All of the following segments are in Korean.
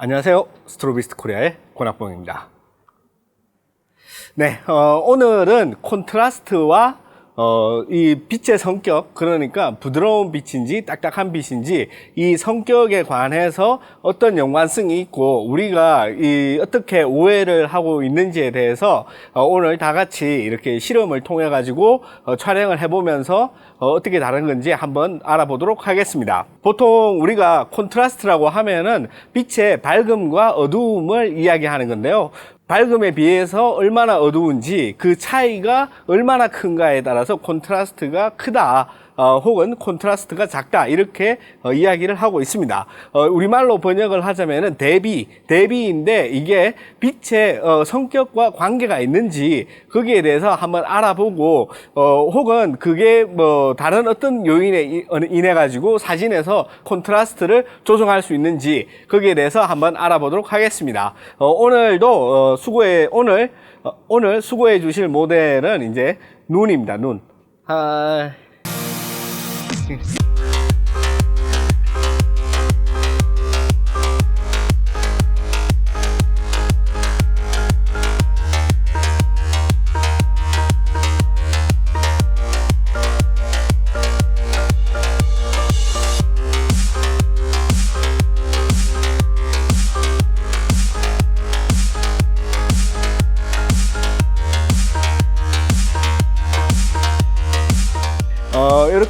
안녕하세요. 스트로비스트 코리아의 권학봉입니다. 네, 어, 오늘은 콘트라스트와 어, 이 빛의 성격, 그러니까 부드러운 빛인지 딱딱한 빛인지 이 성격에 관해서 어떤 연관성이 있고 우리가 이 어떻게 오해를 하고 있는지에 대해서 어, 오늘 다 같이 이렇게 실험을 통해 가지고 어, 촬영을 해보면서 어, 어떻게 다른 건지 한번 알아보도록 하겠습니다. 보통 우리가 콘트라스트라고 하면은 빛의 밝음과 어두움을 이야기하는 건데요. 밝음에 비해서 얼마나 어두운지 그 차이가 얼마나 큰가에 따라서 콘트라스트가 크다. 어, 혹은 콘트라스트가 작다 이렇게 어, 이야기를 하고 있습니다. 어, 우리말로 번역을 하자면은 대비, 대비인데 이게 빛의 어, 성격과 관계가 있는지 거기에 대해서 한번 알아보고 어, 혹은 그게 뭐 다른 어떤 요인에 이- 어, 인해 가지고 사진에서 콘트라스트를 조정할 수 있는지 거기에 대해서 한번 알아보도록 하겠습니다. 어, 오늘도 어, 수고해 오늘 어, 오늘 수고해 주실 모델은 이제 눈입니다. 눈. 아, 어,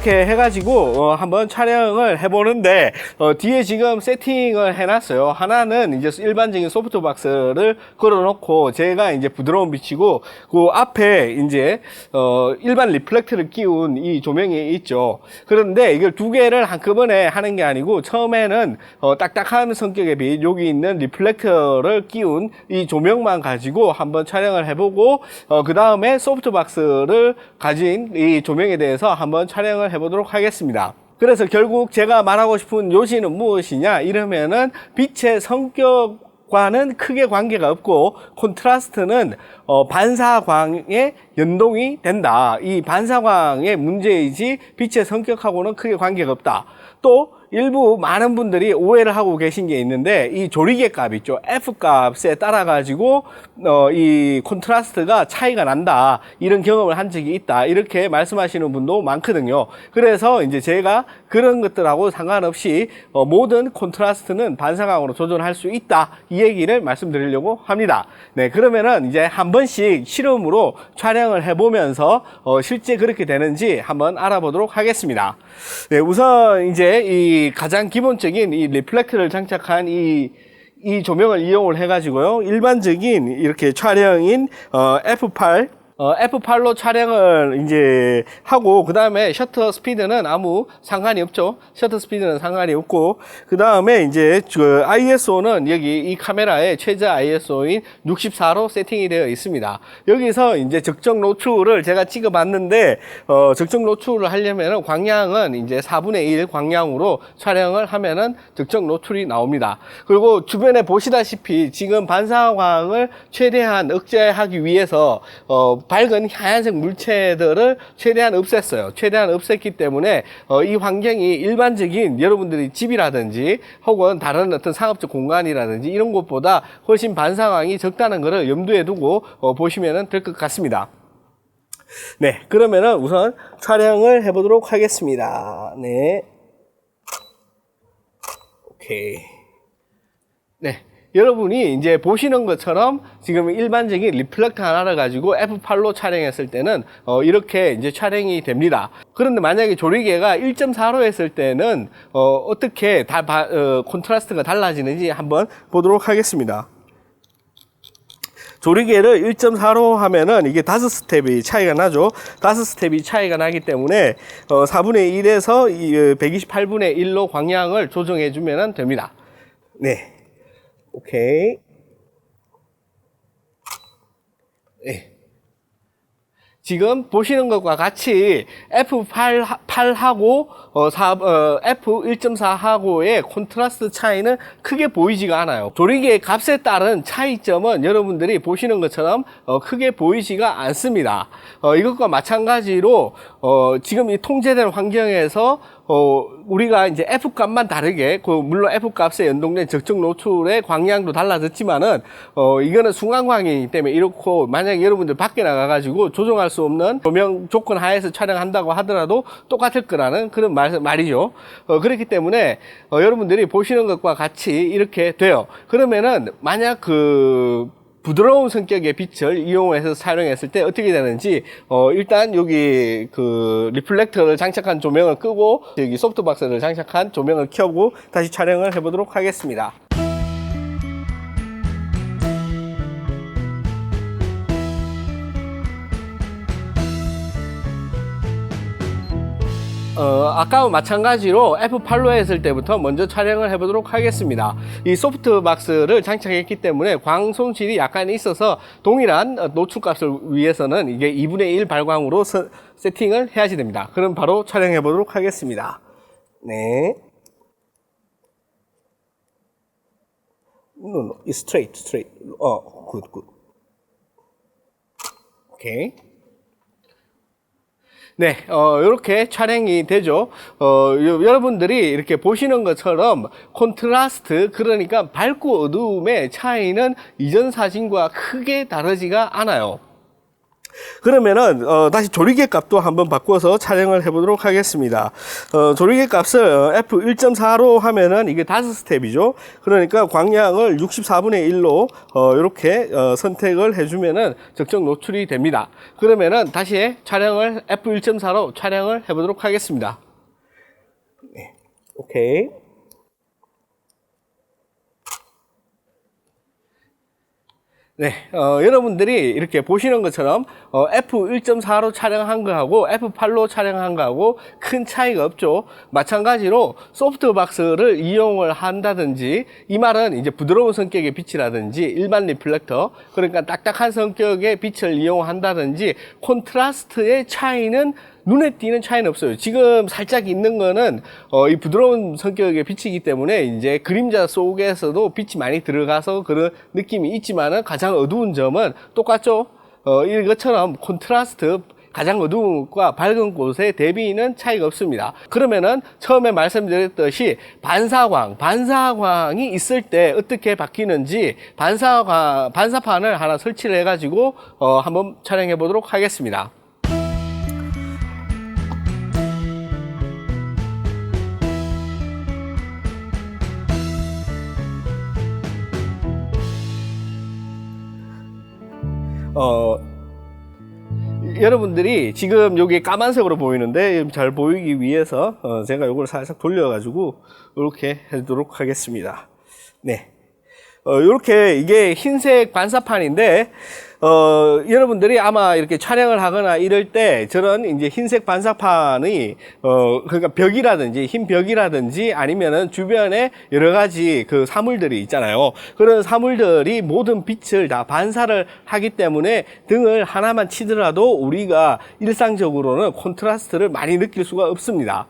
이렇게 해가지고, 어, 한번 촬영을 해보는데, 어, 뒤에 지금 세팅을 해놨어요. 하나는 이제 일반적인 소프트 박스를 걸어놓고, 제가 이제 부드러운 빛이고, 그 앞에 이제, 어, 일반 리플렉터를 끼운 이 조명이 있죠. 그런데 이걸 두 개를 한꺼번에 하는 게 아니고, 처음에는, 어, 딱딱한 성격의 빛, 여기 있는 리플렉터를 끼운 이 조명만 가지고 한번 촬영을 해보고, 어, 그 다음에 소프트 박스를 가진 이 조명에 대해서 한번 촬영을 해보 도록 하겠습니다. 그래서 결국 제가 말하고 싶은 요지는 무엇이냐 이러면은 빛의 성격 과는 크게 관계가 없고 콘트라스트는 어, 반사광의 연동이 된다. 이 반사광의 문제이지 빛의 성격하고는 크게 관계가 없다. 또 일부 많은 분들이 오해를 하고 계신 게 있는데 이 조리개 값 있죠. F 값에 따라 가지고 어, 이 콘트라스트가 차이가 난다. 이런 경험을 한 적이 있다. 이렇게 말씀하시는 분도 많거든요. 그래서 이제 제가 그런 것들하고 상관없이 어, 모든 콘트라스트는 반사광으로 조절할 수 있다. 이 얘기를 말씀드리려고 합니다. 네 그러면은 이제 한 번씩 실험으로 촬영을 해보면서 어, 실제 그렇게 되는지 한번 알아보도록 하겠습니다. 네 우선 이제 이 가장 기본적인 이 리플렉터를 장착한 이이 조명을 이용을 해가지고요. 일반적인 이렇게 촬영인 어, F8 어, F8로 촬영을 이제 하고 그 다음에 셔터 스피드는 아무 상관이 없죠. 셔터 스피드는 상관이 없고 그 다음에 이제 그 ISO는 여기 이 카메라의 최저 ISO인 64로 세팅이 되어 있습니다. 여기서 이제 적정 노출을 제가 찍어봤는데 어, 적정 노출을 하려면은 광량은 이제 4분의 1 광량으로 촬영을 하면은 적정 노출이 나옵니다. 그리고 주변에 보시다시피 지금 반사광을 최대한 억제하기 위해서 어, 밝은 하얀색 물체들을 최대한 없앴어요. 최대한 없앴기 때문에 어, 이 환경이 일반적인 여러분들이 집이라든지 혹은 다른 어떤 상업적 공간이라든지 이런 곳보다 훨씬 반사광이 적다는 것을 염두에 두고 어, 보시면 될 것 같습니다. 네, 그러면은 우선 촬영을 해보도록 하겠습니다. 네. 오케이. 네. 여러분이 이제 보시는 것처럼 지금 일반적인 리플렉터 하나를 가지고 F8로 촬영했을 때는 어, 이렇게 이제 촬영이 됩니다. 그런데 만약에 조리개가 1.4로 했을 때는 어, 떻게 다, 바- 어, 콘트라스트가 달라지는지 한번 보도록 하겠습니다. 조리개를 1.4로 하면은 이게 다섯 스텝이 차이가 나죠. 다섯 스텝이 차이가 나기 때문에 어, 4분의 1에서 128분의 1로 광량을 조정해 주면 됩니다. 네. 오케이. 네. 지금 보시는 것과 같이 F8, 8하고 어, 4, 어, F1.4하고의 콘트라스트 차이는 크게 보이지가 않아요. 조리개의 값에 따른 차이점은 여러분들이 보시는 것처럼 어, 크게 보이지가 않습니다. 어, 이것과 마찬가지로 어, 지금 이 통제된 환경에서 어, 우리가 이제 F 값만 다르게, 그, 물론 F 값에 연동된 적정 노출의 광량도 달라졌지만은, 어, 이거는 순간 광이기 때문에 이렇고, 만약에 여러분들 밖에 나가가지고 조정할 수 없는 조명 조건 하에서 촬영한다고 하더라도 똑같을 거라는 그런 말, 말이죠. 어, 그렇기 때문에, 어, 여러분들이 보시는 것과 같이 이렇게 돼요. 그러면은, 만약 그, 부드러운 성격의 빛을 이용해서 촬영했을 때 어떻게 되는지 어 일단 여기 그 리플렉터를 장착한 조명을 끄고 여기 소프트박스를 장착한 조명을 켜고 다시 촬영을 해보도록 하겠습니다. 어, 아까와 마찬가지로 F8로 했을 때부터 먼저 촬영을 해보도록 하겠습니다. 이 소프트박스를 장착했기 때문에 광 손실이 약간 있어서 동일한 어, 노출값을 위해서는 이게 2분의 1 발광으로 서- 세팅을 해야지 됩니다. 그럼 바로 촬영해 보도록 하겠습니다. 네. No, no, straight. 어, good. 오케이. 네, 어, 이렇게 촬영이 되죠. 어, 요- 여러분들이 이렇게 보시는 것처럼 콘트라스트, 그러니까 밝고 어두움의 차이는 이전 사진과 크게 다르지가 않아요. 그러면은 어, 다시 조리개 값도 한번 바꿔서 촬영을 해보도록 하겠습니다. 어, 조리개 값을 f 1.4로 하면은 이게 다섯 스텝이죠. 그러니까 광량을 64분의 1로 어, 이렇게 어, 선택을 해주면은 적정 노출이 됩니다. 그러면은 다시 촬영을 f 1.4로 촬영을 해보도록 하겠습니다. 네, 오케이. 네, 어, 여러분들이 이렇게 보시는 것처럼 어, F1.4로 촬영한 거하고 F8로 촬영한 거하고 큰 차이가 없죠. 마찬가지로 소프트박스를 이용을 한다든지 이 말은 이제 부드러운 성격의 빛이라든지 일반 리플렉터 그러니까 딱딱한 성격의 빛을 이용한다든지 콘트라스트의 차이는 눈에 띄는 차이는 없어요. 지금 살짝 있는 거는 어, 이 부드러운 성격의 빛이기 때문에 이제 그림자 속에서도 빛이 많이 들어가서 그런 느낌이 있지만은 가장 어두운 점은 똑같죠. 어, 이것처럼 콘트라스트 가장 어두운 곳과 밝은 곳의 대비는 차이가 없습니다. 그러면은 처음에 말씀드렸듯이 반사광, 반사광이 있을 때 어떻게 바뀌는지 반사광, 반사판을 하나 설치를 해가지고 어, 한번 촬영해 보도록 하겠습니다. 어, 여러분들이 지금 여기 까만색으로 보이는데 잘 보이기 위해서 어, 제가 이걸 살짝 돌려가지고 이렇게 해도록 하겠습니다. 네. 어, 이렇게 이게 흰색 반사판인데 어, 여러분들이 아마 이렇게 촬영을 하거나 이럴 때 저런 이제 흰색 반사판이 어, 그러니까 벽이라든지 흰 벽이라든지 아니면은 주변에 여러 가지 그 사물들이 있잖아요. 그런 사물들이 모든 빛을 다 반사를 하기 때문에 등을 하나만 치더라도 우리가 일상적으로는 콘트라스트를 많이 느낄 수가 없습니다.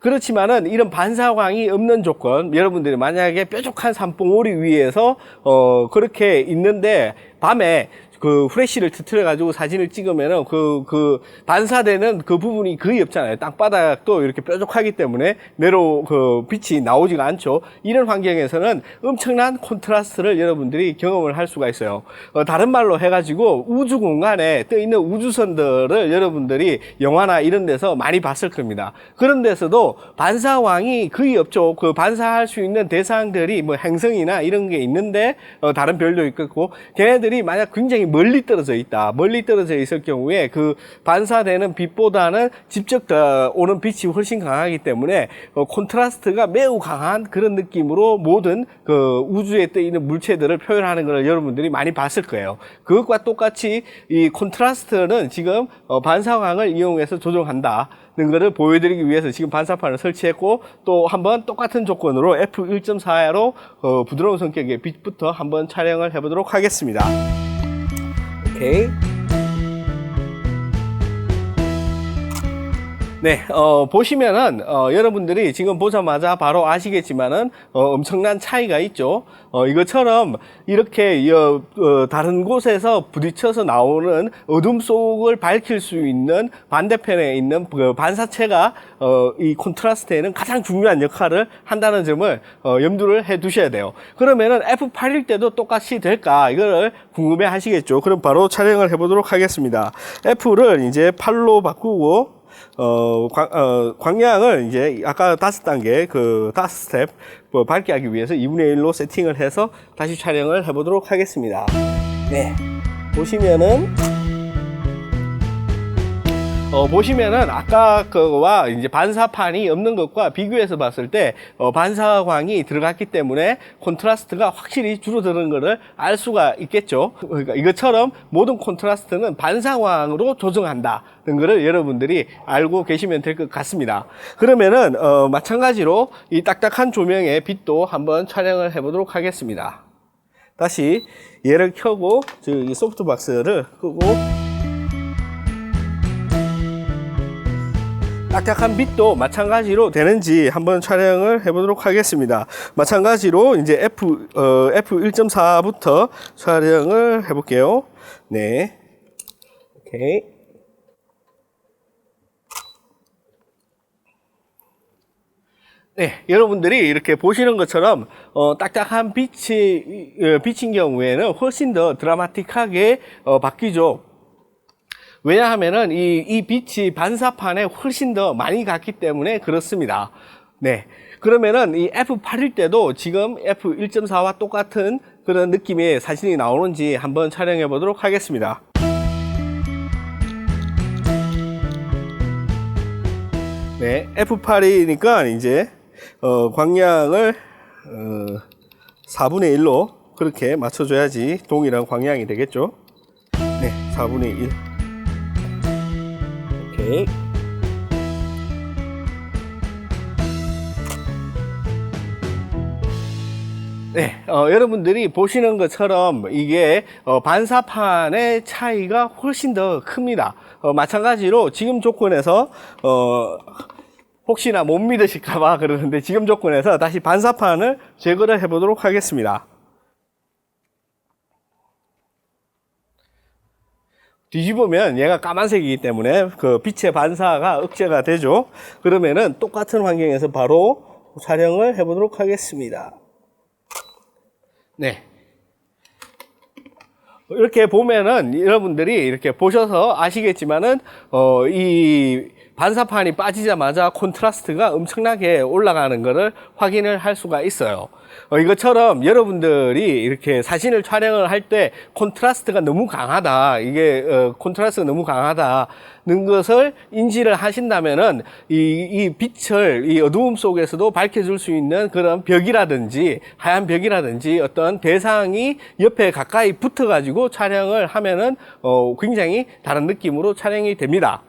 그렇지만은 이런 반사광이 없는 조건, 여러분들이 만약에 뾰족한 산봉우리 위에서 어 그렇게 있는데 밤에 그 후레쉬를 터트려 가지고 사진을 찍으면은 그, 그 반사되는 그 부분이 거의 없잖아요. 땅바닥도 이렇게 뾰족하기 때문에 내로 그 빛이 나오지가 않죠. 이런 환경에서는 엄청난 콘트라스트를 여러분들이 경험을 할 수가 있어요. 어, 다른 말로 해가지고 우주 공간에 떠 있는 우주선들을 여러분들이 영화나 이런 데서 많이 봤을 겁니다. 그런 데서도 반사광이 거의 없죠. 그 반사할 수 있는 대상들이 뭐 행성이나 이런 게 있는데 어, 다른 별도 있겠고 걔네들이 만약 굉장히 멀리 떨어져 있다. 멀리 떨어져 있을 경우에 그 반사되는 빛보다는 직접 더 오는 빛이 훨씬 강하기 때문에 어, 콘트라스트가 매우 강한 그런 느낌으로 모든 그 우주에 떠 있는 물체들을 표현하는 것을 여러분들이 많이 봤을 거예요. 그것과 똑같이 이 콘트라스트는 지금 어, 반사광을 이용해서 조정한다. 는 거를 보여드리기 위해서 지금 반사판을 설치했고 또 한번 똑같은 조건으로 f1.4로 어, 부드러운 성격의 빛부터 한번 촬영을 해보도록 하겠습니다. 오 네, 어, 보시면은, 어, 여러분들이 지금 보자마자 바로 아시겠지만은, 어, 엄청난 차이가 있죠. 어, 이것처럼 이렇게, 어, 어, 다른 곳에서 부딪혀서 나오는 어둠 속을 밝힐 수 있는 반대편에 있는 그 반사체가, 어, 이 콘트라스트에는 가장 중요한 역할을 한다는 점을, 어, 염두를 해 두셔야 돼요. 그러면은 F8일 때도 똑같이 될까? 이거를 궁금해 하시겠죠. 그럼 바로 촬영을 해보도록 하겠습니다. F를 이제 8로 바꾸고, 어, 광, 어, 광량을 이제 아까 다섯 단계 그 다섯 스텝 뭐 밝게 하기 위해서 2분의 1로 세팅을 해서 다시 촬영을 해보도록 하겠습니다. 네. 보시면은 어, 보시면은 아까 그와 이제 반사판이 없는 것과 비교해서 봤을 때 어, 반사광이 들어갔기 때문에 콘트라스트가 확실히 줄어드는 것을 알 수가 있겠죠. 그러니까 이것처럼 모든 콘트라스트는 반사광으로 조정한다는 것을 여러분들이 알고 계시면 될 것 같습니다. 그러면은 어, 마찬가지로 이 딱딱한 조명의 빛도 한번 촬영을 해보도록 하겠습니다. 다시 얘를 켜고 저기 소프트박스를 끄고 딱딱한 빛도 마찬가지로 되는지 한번 촬영을 해보도록 하겠습니다. 마찬가지로 이제 F, 어, F1.4부터 촬영을 해볼게요. 네. 오케이. 네, 여러분들이 이렇게 보시는 것처럼 어, 딱딱한 빛이 어, 빛인 경우에는 훨씬 더 드라마틱하게 어, 바뀌죠. 왜냐하면은 이, 이 빛이 반사판에 훨씬 더 많이 갔기 때문에 그렇습니다. 네. 그러면은 이 F8일 때도 지금 F1.4와 똑같은 그런 느낌의 사진이 나오는지 한번 촬영해 보도록 하겠습니다. 네. F8이니까 이제, 어, 광량을, 어, 4분의 1로 그렇게 맞춰줘야지 동일한 광량이 되겠죠. 네. 4분의 1. 네, 어, 여러분들이 보시는 것처럼 이게 어, 반사판의 차이가 훨씬 더 큽니다. 어, 마찬가지로 지금 조건에서 어, 혹시나 못 믿으실까봐 그러는데 지금 조건에서 다시 반사판을 제거를 해보도록 하겠습니다. 뒤집으면 얘가 까만색이기 때문에 그 빛의 반사가 억제가 되죠. 그러면은 똑같은 환경에서 바로 촬영을 해보도록 하겠습니다. 네. 이렇게 보면은 여러분들이 이렇게 보셔서 아시겠지만은 어, 이 반사판이 빠지자마자 콘트라스트가 엄청나게 올라가는 것을 확인을 할 수가 있어요. 어, 이것처럼 여러분들이 이렇게 사진을 촬영을 할 때 콘트라스트가 너무 강하다. 이게 어, 콘트라스트가 너무 강하다는 것을 인지를 하신다면은 이, 이 빛을 이 어두움 속에서도 밝혀줄 수 있는 그런 벽이라든지 하얀 벽이라든지 어떤 대상이 옆에 가까이 붙어가지고 촬영을 하면은 어, 굉장히 다른 느낌으로 촬영이 됩니다.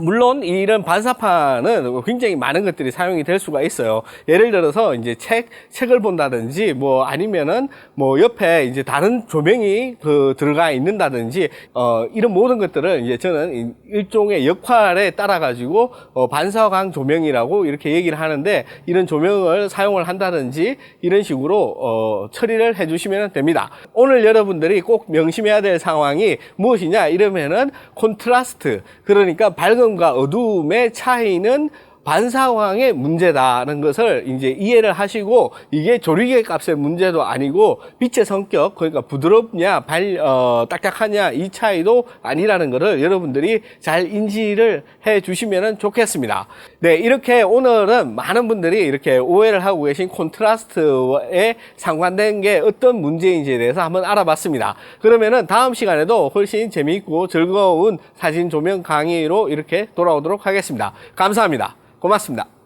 물론 이런 반사판은 굉장히 많은 것들이 사용이 될 수가 있어요. 예를 들어서 이제 책 책을 본다든지 뭐 아니면은 뭐 옆에 이제 다른 조명이 그 들어가 있는다든지 어 이런 모든 것들을 이제 저는 이- 일종의 역할에 따라 가지고 어 반사광 조명이라고 이렇게 얘기를 하는데 이런 조명을 사용을 한다든지 이런 식으로 어 처리를 해 주시면 됩니다. 오늘 여러분들이 꼭 명심해야 될 상황이 무엇이냐 이러면은 콘트라스트 그러니까 밝 음과 어두움의 차이는 반사광의 문제다는 것을 이제 이해를 하시고 이게 조리개 값의 문제도 아니고 빛의 성격 그러니까 부드럽냐 발 어, 딱딱하냐 이 차이도 아니라는 것을 여러분들이 잘 인지를 해 주시면 좋겠습니다. 네 이렇게 오늘은 많은 분들이 이렇게 오해를 하고 계신 콘트라스트에 상관된 게 어떤 문제인지에 대해서 한번 알아봤습니다. 그러면은 다음 시간에도 훨씬 재미있고 즐거운 사진 조명 강의로 이렇게 돌아오도록 하겠습니다. 감사합니다. 고맙습니다.